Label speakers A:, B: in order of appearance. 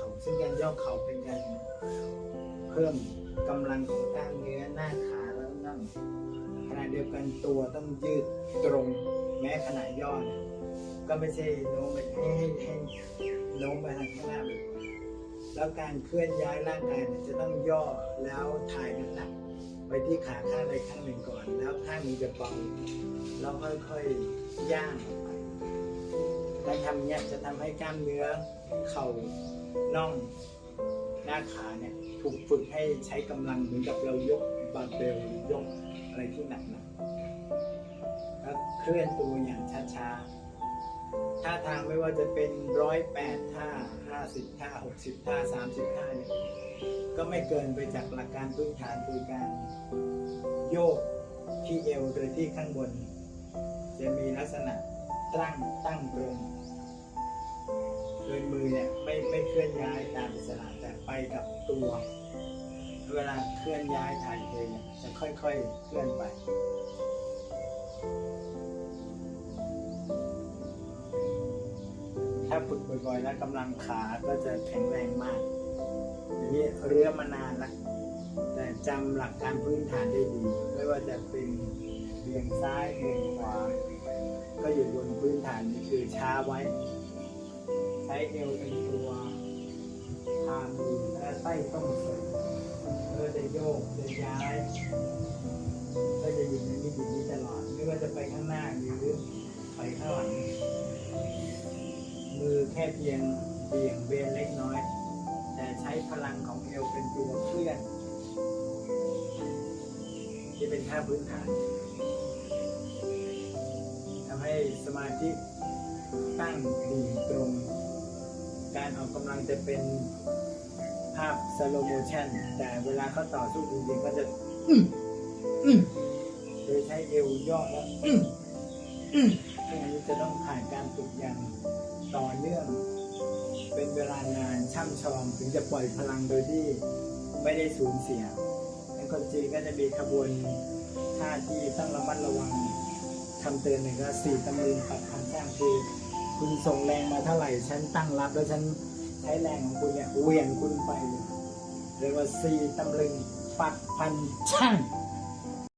A: ขาซึ่งการย่อเข่าเป็นการเพิ่มกำลังของกล้ามเนื้อหน้าขาแล้วนั่งขณะเดียวกันตัวต้องยืดตรงแม้ขณะย่อเนี่ยก็ไม่ใช่โน้มไปให้ให้ให้โน้มไปทางข้างหน้าแบบแล้วการเคลื่อนย้ายร่างกายเนี่ยจะต้องย่อแล้วถ่ายน้ำหนักไปที่ขาข้างใดข้างหนึ่งก่อน แล้วข้างหนึงจะเบาแล้วค่อยๆย่าง การทำเนี้ยจะทำให้กล้ามเนื้อเข่าน่องหน้าขาเนี่ยถูกฝึกให้ใช้กำลังเหมือนกับเรายกบาร์เบลหรือยกอะไรที่หนักๆแล้วเคลื่อนตัวอย่างช้าๆท่าทางไม่ว่าจะเป็นร้อยแปดท่าห้าสิบท่าหกสิบท่าสามสิบท่าเนี่ยก็ไม่เกินไปจากหลักการพื้นฐานคือการโยกที่เอวโดยที่ข้างบน จะมีลักษณะ ตั้งตั้งตรงโดยมือเนี่ยไม่ไม่เคลื่อนย้ายตามอิสระแต่ไปกับตัว เวลาเคลื่อนย้ายถ่ายเทเนี่ยจะค่อยๆเคลื่อนไปถ้าฝึกบ่อยๆแล้วกำลังขาก็จะแข็งแรงมากอันนี้เรื้อมานานละแต่จำหลักการพื้นฐานได้ดี ไม่ว่าจะเป็นเบี่ยงซ้ายเบี่ยงขวา อยู่บนพื้นฐานนี้คือช้าไว้ ใช้เอวเป็นตัวพามือและไส้ต้องเสริมเพื่อจะโยกจะย้าย ก็จะอยู่ในนี้อยู่นี้ตลอดไม่ว่าจะไปข้างหน้าหรือไปข้างหลังมือแค่เพียงเบี่ยงเบนเล็กน้อย แต่ใช้พลังของเอวเป็นตัวเคลื่อนที่เป็นท่าพื้นฐาน สมาธิตั้งดิ่งตรง การออกกำลังจะเป็นภาพสโลโมชันแต่เวลาเขาต่อสู้จริงๆก็จะโดยใช้เอวย่อแล้วซึ่งอันนี้จะต้องผ่านการฝึกอย่างต่อเนื่อง เป็นเวลานานช่ำชองถึงจะปล่อยพลังโดยที่ไม่ได้สูญเสียในคนจีนก็จะมีขบวนท่าที่ต้องระมัดระวัง คำเตือนหนึ่งก็สี่ตำลึงปัดคำสร้างคือ คุณส่งแรงมาเท่าไหร่ ฉันตั้งรับแล้วฉันใช้แรงของคุณเนี่ยเหวี่ยงคุณไปเลยเรียกว่าสี่ตำลึงปัดพันช่าง